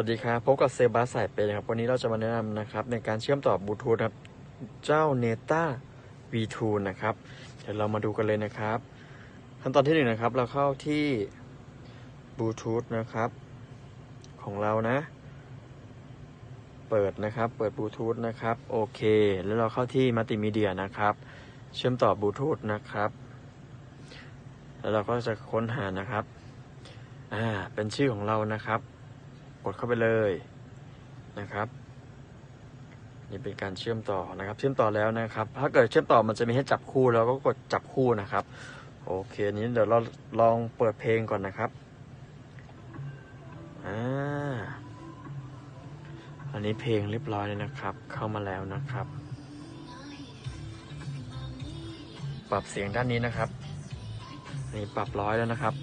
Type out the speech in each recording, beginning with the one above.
วัสดีครับ พบกับเซบาสสายเปนะครับ วันนี้เราจะมาแนะนำนะครับ ในการเชื่อมต่อบลูทูธครับ เจ้า Neta V2 นะครับ เดี๋ยวเรามาดูกันเลยนะครับขั้นตอนที่หนึ่งนะครับ เราเข้าที่บลูทูธนะครับ ของเรานะ เปิดนะครับ เปิดบลูทูธนะครับ โอเค แล้วเราเข้าที่มัลติมีเดียนะครับ เชื่อมต่อบลูทูธนะครับ แล้วเราก็จะค้นหานะครับ อ่า เป็นชื่อของเรานะครับ ดเข้าไปเลยนะครับนี่เป็นการเชื่อมต่อนะครับ เชื่อมต่อแล้วนะครับ ถ้าเกิดเชื่อมต่อมันจะมีให้จับคู่แล้วก็กดจับคู่นะครับ โอเคนี้เดี๋ยวเราลองเปิดเพลงก่อนนะครับอ่าอันนี้เพลงเรียบร้อยเลยนะครับ เข้ามาแล้วนะครับ ปรับเสียงด้านนี้นะครับนี่ปรับร้อยแล้วนะครับ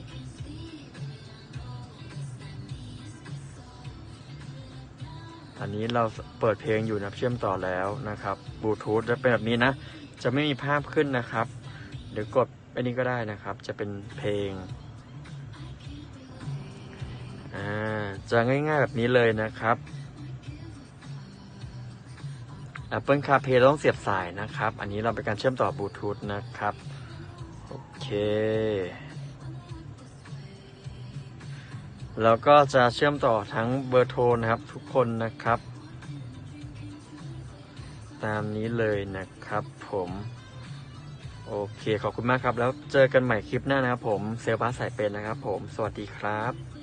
อันนี้เราเปิดเพลงอยู่นะเชื่อมต่อแล้วนะครับบลูทูธจะเป็นแบบนี้นะ จะไม่มีภาพขึ้นนะครับเดี๋ยวกดอันนี้ก็ได้นะครับ จะเป็นเพลงอ่าจะง่ายๆแบบนี้เลยนะครับ Apple CarPlay ต้องเสียบสายนะครับ อันนี้เราเป็นการเชื่อมต่อบลูทูธนะครับ โอเค แล้วก็จะเชื่อมต่อทั้งเบอร์โทรนะครับทุกคนนะครับ ตามนี้เลยนะครับผมโอเคขอบคุณมากครับ แล้วเจอกันใหม่คลิปหน้านะครับผมเซลบ้าสายเป็นนะครับผม สวัสดีครับ